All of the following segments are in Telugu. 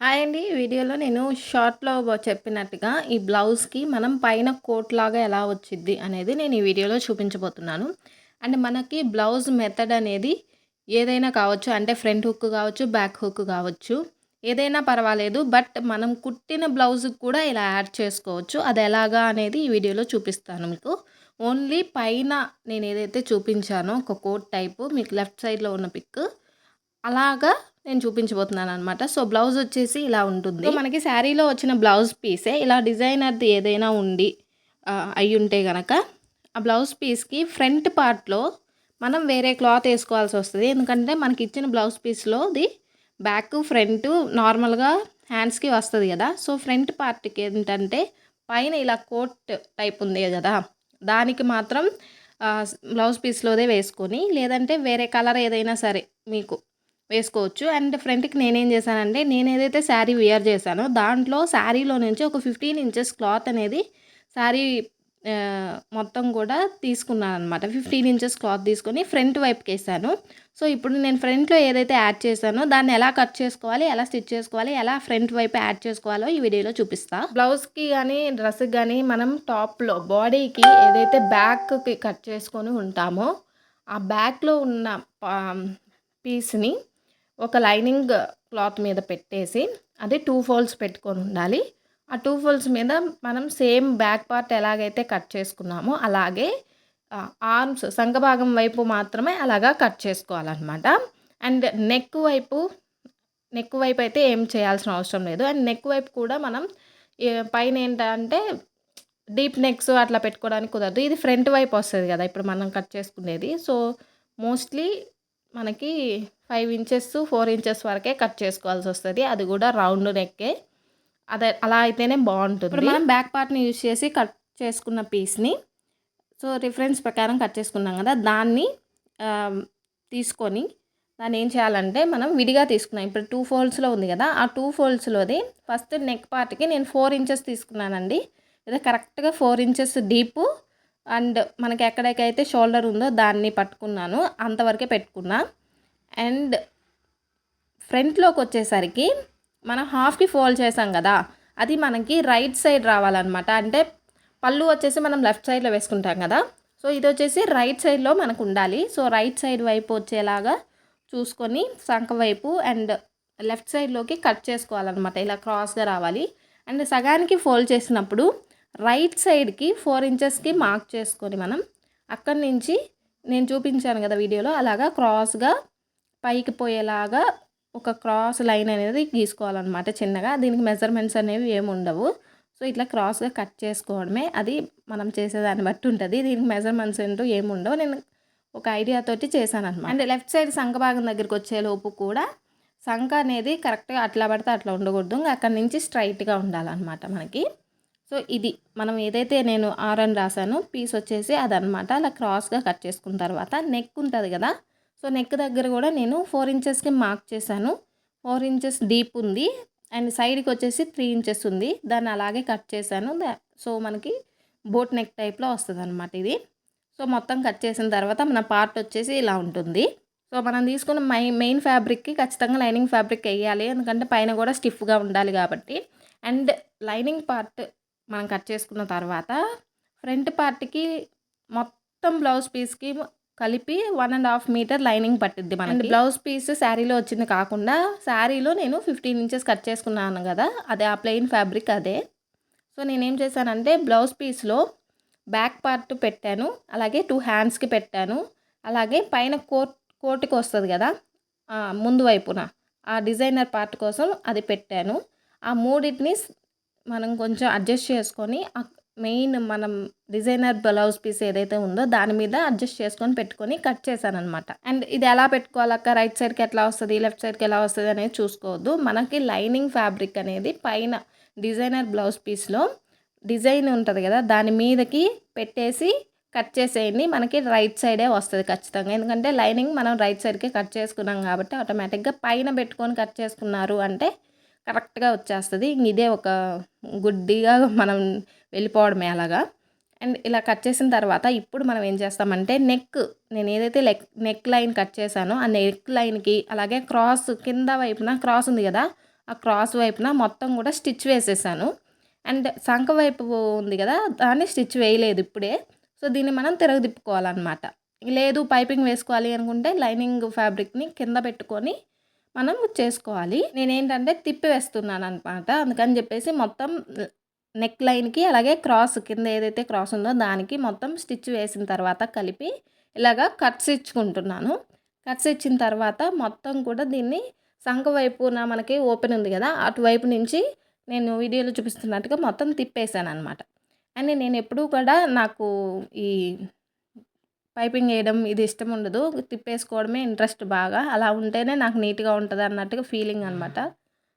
హాయ్ అండి వీడియోలో నేను షార్ట్‌లో చెప్పినట్టుగా ఈ బ్లౌజ్‌కి మనం పైన కోట్ లాగా ఎలా వచ్చిద్ది అనేది నేను ఈ వీడియోలో చూపించబోతున్నాను. అండ్ మనకి బ్లౌజ్ మెథడ్ అనేది ఏదైనా కావచ్చు. అంటే ఫ్రంట్ హుక్ కావచ్చు, బ్యాక్ హుక్ కావచ్చు. ఏదైనా పర్వాలేదు. బట్ మనం కుట్టిన బ్లౌజ్‌కి కూడా ఇలా యాడ్ చేసుకోవచ్చు. అది ఎలాగా అనేది ఈ వీడియోలో చూపిస్తాను మీకు. ఓన్లీ పైన నేను ఏదైతే చూపించానో ఒక కోట్ టైపు మీకు లెఫ్ట్ సైడ్‌లో ఉన్న పిక్ అలాగా నేను చూపించబోతున్నాను అనమాట సో, బ్లౌజ్ వచ్చేసి ఇలా ఉంటుంది. మనకి శారీలో వచ్చిన బ్లౌజ్ పీసే. ఇలా డిజైనర్‌ది ఏదైనా ఉండి ఆహ్, అయ్యుంటే గనక ఆ బ్లౌజ్ పీస్‌కి ఫ్రంట్ పార్ట్‌లో మనం వేరే క్లాత్ వేసుకోవాల్సి వస్తుంది. ఎందుకంటే మనకి ఇచ్చిన బ్లౌజ్ పీస్‌లోది బ్యాక్, ఫ్రంట్ నార్మల్‌గా హ్యాండ్స్‌కి వస్తుంది కదా. సో, ఫ్రంట్ పార్ట్‌కి ఏంటంటే పైన ఇలా కోట్ టైప్ ఉంది కదా. దానికి మాత్రం బ్లౌజ్ పీస్‌లోదే వేసుకొని లేదంటే వేరే కలర్ ఏదైనా సరే మీకు వేసుకోవచ్చు. అండ్ ఫ్రంట్‌కి నేనేం చేశానంటే నేనేదైతే శారీ వేర్ చేశానో దాంట్లో శారీలో నుంచి ఒక 15 ఇంచెస్ క్లాత్ అనేది శారీ మొత్తం కూడా తీసుకున్నాను అనమాట ఫిఫ్టీన్ ఇంచెస్ క్లాత్ తీసుకొని ఫ్రంట్ వైపుకేసాను. సో, ఇప్పుడు నేను ఫ్రంట్‌లో ఏదైతే యాడ్ చేశానో దాన్ని ఎలా కట్ చేసుకోవాలి, ఎలా స్టిచ్ చేసుకోవాలి, ఎలా ఫ్రంట్ వైపు యాడ్ చేసుకోవాలో ఈ వీడియోలో చూపిస్తా. బ్లౌజ్‌కి కానీ డ్రెస్‌కి కానీ మనం టాప్‌లో బాడీకి ఏదైతే బ్యాక్‌కి కట్ చేసుకొని ఉంటామో ఆ బ్యాక్‌లో ఉన్న పా పీస్‌ని ఒక లైనింగ్ క్లాత్ మీద పెట్టేసి అది టూ ఫోల్డ్స్ పెట్టుకొని ఉండాలి. ఆ టూ ఫోల్డ్స్ మీద మనం సేమ్ బ్యాక్ పార్ట్ ఎలాగైతే కట్ చేసుకున్నామో అలాగే ఆర్మ్స్ సంఘభాగం వైపు మాత్రమే అలాగా కట్ చేసుకోవాలనమాట. అండ్ నెక్ వైపు నెక్ వైపు అయితే ఏం చేయాల్సిన అవసరం లేదు. అండ్ నెక్ వైపు కూడా మనం పైన ఏంటంటే డీప్ నెక్స్ అట్లా పెట్టుకోవడానికి కుదరదు. ఇది ఫ్రంట్ వైపు వస్తుంది కదా ఇప్పుడు మనం కట్ చేసుకునేది. సో, మోస్ట్‌లీ మనకి ఫైవ్ ఇంచెస్, ఫోర్ ఇంచెస్ వరకే కట్ చేసుకోవాల్సి వస్తుంది అది కూడా రౌండ్ నెక్కే. అదే అలా అయితేనే బాగుంటుంది మనం బ్యాక్ పార్ట్‌ని యూజ్ చేసి కట్ చేసుకున్న పీస్‌ని సో, రిఫరెన్స్ ప్రకారం కట్ చేసుకున్నాం కదా దాన్ని తీసుకొని దాన్ని ఏం చేయాలంటే మనం విడిగా తీసుకున్నాం. ఇప్పుడు టూ ఫోల్డ్స్‌లో ఉంది కదా ఆ టూ ఫోల్డ్స్‌లోది ఫస్ట్ నెక్ పార్ట్‌కి నేను ఫోర్ ఇంచెస్ తీసుకున్నానండి. ఇది కరెక్ట్‌గా ఫోర్ ఇంచెస్ డీపు అండ్ మనకి ఎక్కడికైతే షోల్డర్ ఉందో దాన్ని పట్టుకున్నాను. అంతవరకే పెట్టుకున్నా. అండ్ ఫ్రంట్లోకి వచ్చేసరికి మనం హాఫ్‌కి ఫోల్డ్ చేసాం కదా అది మనకి రైట్ సైడ్ రావాలనమాట. అంటే పళ్ళు వచ్చేసి మనం లెఫ్ట్ సైడ్‌లో వేసుకుంటాం కదా సో, ఇది వచ్చేసి రైట్ సైడ్‌లో మనకు ఉండాలి సో, రైట్ సైడ్ వైపు వచ్చేలాగా చూసుకొని సంక వైపు అండ్ లెఫ్ట్ సైడ్‌లోకి కట్ చేసుకోవాలనమాట. ఇలా క్రాస్‌గా రావాలి. అండ్ సగానికి ఫోల్డ్ చేసినప్పుడు రైట్ సైడ్‌కి ఫోర్ ఇంచెస్‌కి మార్క్ చేసుకొని మనం అక్కడి నుంచి నేను చూపించాను కదా వీడియోలో అలాగా క్రాస్‌గా పైకి పోయేలాగా ఒక క్రాస్ లైన్ అనేది గీసుకోవాలనమాట చిన్నగా. దీనికి మెజర్‌మెంట్స్ అనేవి ఏమి ఉండవు. సో, ఇట్లా క్రాస్‌గా కట్ చేసుకోవడమే. అది మనం చేసేదాన్ని బట్టి ఉంటుంది దీనికి మెజర్‌మెంట్స్ అంటూ ఏమి ఉండవు. నేను ఒక ఐడియా తోటి చేశాననమాట. అండ్ లెఫ్ట్ సైడ్ సంఖ భాగం దగ్గరికొచ్చేలోపు కూడా సంఖ అనేది కరెక్ట్‌గా అట్లా పడితే అట్లా ఉండకూడదు. ఇంగ అక్కడి నుంచి స్ట్రైట్గా ఉండాలన్నమాట మనకి. సో, ఇది మనం ఏదైతే నేను ఆర్ అని రాశానో పీస్ వచ్చేసి అదనమాట. అలా క్రాస్‌గా కట్ చేసుకున్న తర్వాత నెక్ ఉంటుంది కదా సో, నెక్ దగ్గర కూడా నేను ఫోర్ ఇంచెస్‌కి మార్క్ చేశాను. ఫోర్ ఇంచెస్ డీప్ ఉంది. అండ్ సైడ్‌కి వచ్చేసి త్రీ ఇంచెస్ ఉంది. దాన్ని అలాగే కట్ చేశాను. సో, మనకి బోట్ నెక్ టైప్‌లో వస్తదనమాట ఇది. సో, మొత్తం కట్ చేసిన తర్వాత మన పార్ట్ వచ్చేసి ఇలా ఉంటుంది. సో, మనం తీసుకున్న మై మెయిన్ ఫ్యాబ్రిక్‌కి ఖచ్చితంగా లైనింగ్ ఫ్యాబ్రిక్ వేయాలి ఎందుకంటే పైన కూడా స్టిఫ్‌గా ఉండాలి కాబట్టి. అండ్ లైనింగ్ పార్ట్ మనం కట్ చేసుకున్న తర్వాత ఫ్రంట్ పార్ట్‌కి మొత్తం బ్లౌజ్ పీస్‌కి కలిపి one and half meter lining పట్టిద్ది మనకి. బ్లౌజ్ పీస్ శారీలో వచ్చింది కాకుండా శారీలో నేను 15 ఇంచెస్ కట్ చేసుకున్నాను కదా అదే ఆ ప్లెయిన్ ఫ్యాబ్రిక్ అదే. సో, నేనేం చేశానంటే బ్లౌజ్ పీస్‌లో బ్యాక్ పార్ట్ పెట్టాను. అలాగే టూ హ్యాండ్స్‌కి పెట్టాను. అలాగే పైన కోట్ కోట్‌కి వస్తుంది కదా ముందు వైపున ఆ డిజైనర్ పార్ట్ కోసం అది పెట్టాను. ఆ మూడింటిని మనం కొంచెం అడ్జస్ట్ చేసుకొని మెయిన్ మనం డిజైనర్ బ్లౌజ్ పీస్ ఏదైతే ఉందో దాని మీద అడ్జస్ట్ చేసుకొని పెట్టుకొని కట్ చేశాననమాట. అండ్ ఇది ఎలా పెట్టుకోవాలక్క రైట్ సైడ్‌కి ఎట్లా వస్తుంది లెఫ్ట్ సైడ్‌కి ఎలా వస్తుంది అనేది చూసుకోవద్దు. మనకి లైనింగ్ ఫ్యాబ్రిక్ అనేది పైన డిజైనర్ బ్లౌజ్ పీస్‌లో డిజైన్ ఉంటుంది కదా దాని మీదకి పెట్టేసి కట్ చేసేయండి. మనకి రైట్ సైడే వస్తుంది ఖచ్చితంగా. ఎందుకంటే లైనింగ్ మనం రైట్ సైడ్‌కే కట్ చేసుకున్నాం కాబట్టి ఆటోమేటిక్‌గా పైన పెట్టుకొని కట్ చేసుకున్నారు అంటే కరెక్ట్‌గా వచ్చేస్తుంది. ఇదే ఒక గుడ్డిగా మనం వెళ్ళిపోవడమే అలాగా. అండ్ ఇలా కట్ చేసిన తర్వాత ఇప్పుడు మనం ఏం చేస్తామంటే నెక్ నేను ఏదైతే లెక్ నెక్ లైన్ కట్ చేశానో ఆ నెక్ లైన్‌కి అలాగే క్రాస్ కింద వైపున క్రాస్ ఉంది కదా ఆ క్రాస్ వైపున మొత్తం కూడా స్టిచ్ వేసేసాను. అండ్ సంక వైపు ఉంది కదా దాన్ని స్టిచ్ వేయలేదు ఇప్పుడే. సో దీన్ని మనం తిరగదిప్పుకోవాలన్నమాట. లేదు పైపింగ్ వేసుకోవాలి అనుకుంటే లైనింగ్ ఫ్యాబ్రిక్ని కింద పెట్టుకొని మనం చేసుకోవాలి. నేనేంటంటే తిప్పి వేస్తున్నాను అనమాట అందుకని చెప్పేసి మొత్తం నెక్ లైన్కి అలాగే క్రాస్ కింద ఏదైతే క్రాస్ ఉందో దానికి మొత్తం స్టిచ్ వేసిన తర్వాత కలిపి ఇలాగా కట్స్ ఇచ్చుకుంటున్నాను. కట్స్ ఇచ్చిన తర్వాత మొత్తం కూడా దీన్ని సంఖ వైపున మనకి ఓపెన్ ఉంది కదా అటువైపు నుంచి నేను వీడియోలో చూపిస్తున్నట్టుగా మొత్తం తిప్పేసాను అనమాట అండ్ నేను ఎప్పుడూ కూడా నాకు ఈ పైపింగ్ వేయడం ఇది ఇష్టం ఉండదు. తిప్పేసుకోవడమే ఇంట్రెస్ట్ బాగా. అలా ఉంటేనే నాకు నీట్గా ఉంటుంది అన్నట్టుగా ఫీలింగ్ అనమాట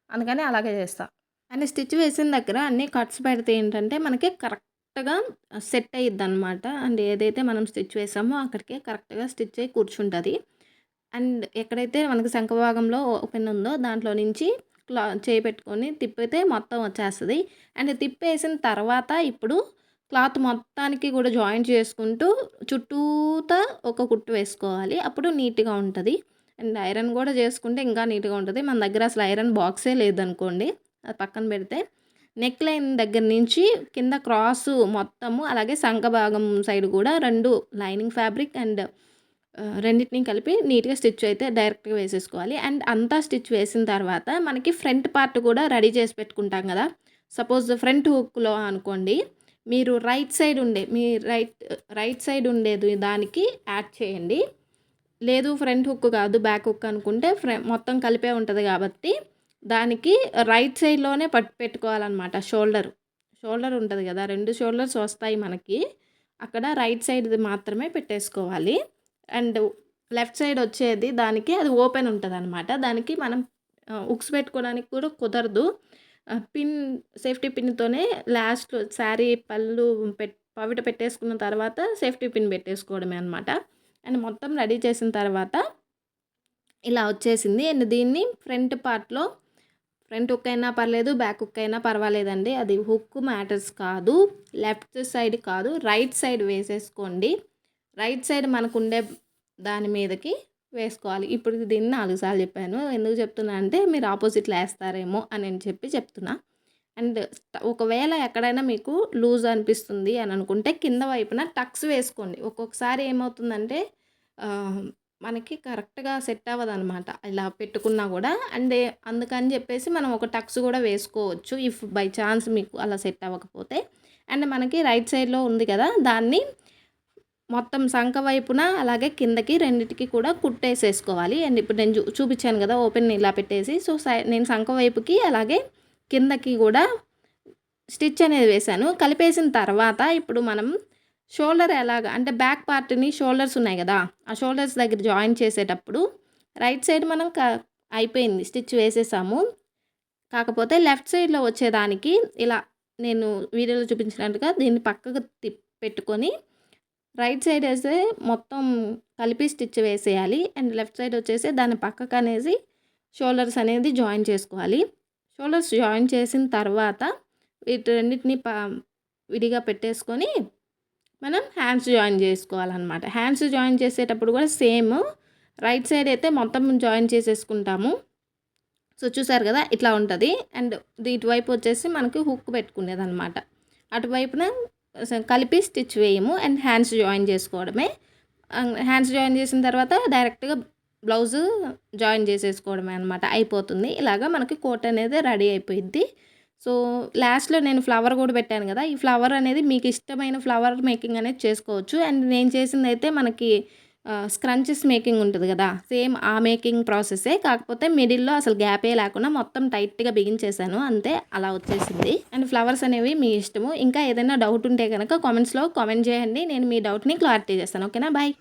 అందుకని అలాగే చేస్తాను అండ్ స్టిచ్ వేసిన దగ్గర అన్ని కట్స్ పెడితే ఏంటంటే మనకి కరెక్ట్గా సెట్ అయ్యిద్ది అనమాట అండ్ ఏదైతే మనం స్టిచ్ వేసామో అక్కడికే కరెక్ట్గా స్టిచ్ అయ్యి కూర్చుంటుంది. అండ్ ఎక్కడైతే మనకి శంఖభాగంలో ఓపెన్ ఉందో దాంట్లో నుంచి క్లా చేయి పెట్టుకొని తిప్పితే మొత్తం వచ్చేస్తుంది. అండ్ తిప్పేసిన తర్వాత ఇప్పుడు క్లాత్ మొత్తానికి కూడా జాయింట్ చేసుకుంటూ చుట్టూతా ఒక కుట్టు వేసుకోవాలి. అప్పుడు నీట్గా ఉంటుంది. అండ్ ఐరన్ కూడా చేసుకుంటే ఇంకా నీట్గా ఉంటుంది. మన దగ్గర అసలు ఐరన్ బాక్సే లేదనుకోండి. అది పక్కన పెడితే నెక్ లైన్ దగ్గర నుంచి కింద క్రాస్ మొత్తము అలాగే సంఖ భాగం సైడ్ కూడా రెండు లైనింగ్ ఫ్యాబ్రిక్ అండ్ రెండింటిని కలిపి నీట్గా స్టిచ్ అయితే డైరెక్ట్గా వేసేసుకోవాలి. అండ్ అంతా స్టిచ్ వేసిన తర్వాత మనకి ఫ్రంట్ పార్ట్ కూడా రెడీ చేసి పెట్టుకుంటాం కదా. సపోజ్ ఫ్రంట్ హుక్లో అనుకోండి. మీరు రైట్ సైడ్ ఉండే మీ రైట్ రైట్ సైడ్ ఉండేది దానికి యాడ్ చేయండి. లేదు ఫ్రంట్ హుక్ కాదు బ్యాక్ హుక్ అనుకుంటే ఫ్ర మొత్తం కలిపే ఉంటుంది కాబట్టి దానికి రైట్ సైడ్లోనే పట్టు పెట్టుకోవాలన్నమాట షోల్డర్ షోల్డర్ ఉంటుంది కదా రెండు షోల్డర్స్ వస్తాయి మనకి. అక్కడ రైట్ సైడ్ మాత్రమే పెట్టేసుకోవాలి. అండ్ లెఫ్ట్ సైడ్ వచ్చేది దానికి అది ఓపెన్ ఉంటుంది అనమాట దానికి మనం ఉక్స్ పెట్టుకోవడానికి కూడా కుదరదు. పిన్ సేఫ్టీ పిన్తోనే లాస్ట్ శారీ పళ్ళు పెట్ పవిట పెట్టేసుకున్న తర్వాత సేఫ్టీ పిన్ పెట్టేసుకోవడమే అనమాట అండ్ మొత్తం రెడీ చేసిన తర్వాత ఇలా వచ్చేసింది. అండ్ దీన్ని ఫ్రంట్ పార్ట్లో ఫ్రంట్ హుక్ అయినా పర్లేదు బ్యాక్ హుక్ అయినా పర్వాలేదండి. అది హుక్ మ్యాటర్స్ కాదు లెఫ్ట్ సైడ్ కాదు రైట్ సైడ్ వేసేసుకోండి. రైట్ సైడ్ మనకు ఉండే దాని మీదకి వేసుకోవాలి. ఇప్పుడు దీన్ని నాలుగు సార్లు చెప్పాను. ఎందుకు చెప్తున్నా అంటే మీరు ఆపోజిట్లో వేస్తారేమో అని చెప్పి చెప్తున్నా. అండ్ ఒకవేళ ఎక్కడైనా మీకు లూజ్ అనిపిస్తుంది అని అనుకుంటే కింద వైపున టక్స్ వేసుకోండి. ఒక్కొక్కసారి ఏమవుతుందంటే మనకి కరెక్ట్గా సెట్ అవ్వదు అనమాట ఇలా పెట్టుకున్నా కూడా. అండ్ అందుకని చెప్పేసి మనం ఒక టక్స్ కూడా వేసుకోవచ్చు ఇఫ్ బై ఛాన్స్ మీకు అలా సెట్ అవ్వకపోతే. అండ్ మనకి రైట్ సైడ్లో ఉంది కదా దాన్ని మొత్తం సంఖ వైపున అలాగే కిందకి రెండింటికి కూడా కుట్టేసేసుకోవాలి. అండ్ ఇప్పుడు నేను చూ చూపించాను కదా ఓపెన్ ఇలా పెట్టేసి. సో సై నేను సంఖ వైపుకి అలాగే కిందకి కూడా స్టిచ్ అనేది వేశాను. కలిపేసిన తర్వాత ఇప్పుడు మనం షోల్డర్ ఎలాగ అంటే బ్యాక్ పార్ట్ని షోల్డర్స్ ఉన్నాయి కదా ఆ షోల్డర్స్ దగ్గర జాయిన్ చేసేటప్పుడు రైట్ సైడ్ మనం క అయిపోయింది స్టిచ్ వేసేసాము. కాకపోతే లెఫ్ట్ సైడ్లో వచ్చేదానికి ఇలా నేను వీడియోలో చూపించినట్టుగా దీన్ని పక్కకు తిప్ పెట్టుకొని రైట్ సైడ్ వేస్తే మొత్తం కలిపి స్టిచ్ వేసేయాలి. అండ్ లెఫ్ట్ సైడ్ వచ్చేసి దాని పక్కకు అనేసి షోల్డర్స్ అనేది జాయిన్ చేసుకోవాలి. షోల్డర్స్ జాయిన్ చేసిన తర్వాత వీటి రెండింటిని ప విడిగా పెట్టేసుకొని మనం హ్యాండ్స్ జాయిన్ చేసుకోవాలన్నమాట. హ్యాండ్స్ జాయిన్ చేసేటప్పుడు కూడా సేమ్ రైట్ సైడ్ అయితే మొత్తం జాయిన్ చేసేసుకుంటాము. సో చూసారు కదా ఇట్లా ఉంటుంది. అండ్ ఇటువైపు వచ్చేసి మనకి హుక్ పెట్టుకునేది అనమాట అటువైపున కలిపి స్టిచ్ వేయము అండ్ హ్యాండ్స్ జాయిన్ చేసుకోవడమే. హ్యాండ్స్ జాయిన్ చేసిన తర్వాత డైరెక్ట్గా బ్లౌజ్ జాయిన్ చేసేసుకోవడమే అనమాట అయిపోతుంది. ఇలాగా మనకి కోట్ అనేది రెడీ అయిపోయింది సో లాస్ట్లో నేను ఫ్లవర్ కూడా పెట్టాను కదా. ఈ ఫ్లవర్ అనేది మీకు ఇష్టమైన ఫ్లవర్ మేకింగ్ అనేది చేసుకోవచ్చు. అండ్ నేను చేసింది అయితే మనకి స్క్రంచెస్ మేకింగ్ ఉంటుంది కదా. సేమ్ ఆ మేకింగ్ ప్రాసెసే కాకపోతే మిడిల్లో అసలు గ్యాపే లేకుండా మొత్తం టైట్గా బిగించేశాను అంతే అలా వచ్చేసింది. అండ్ ఫ్లవర్స్ అనేవి మీ ఇష్టము. ఇంకా ఏదైనా డౌట్ ఉంటే కనుక కామెంట్స్లో కామెంట్ చేయండి. నేను మీ డౌట్ని క్లారిటీ చేస్తాను. ఓకేనా? బాయ్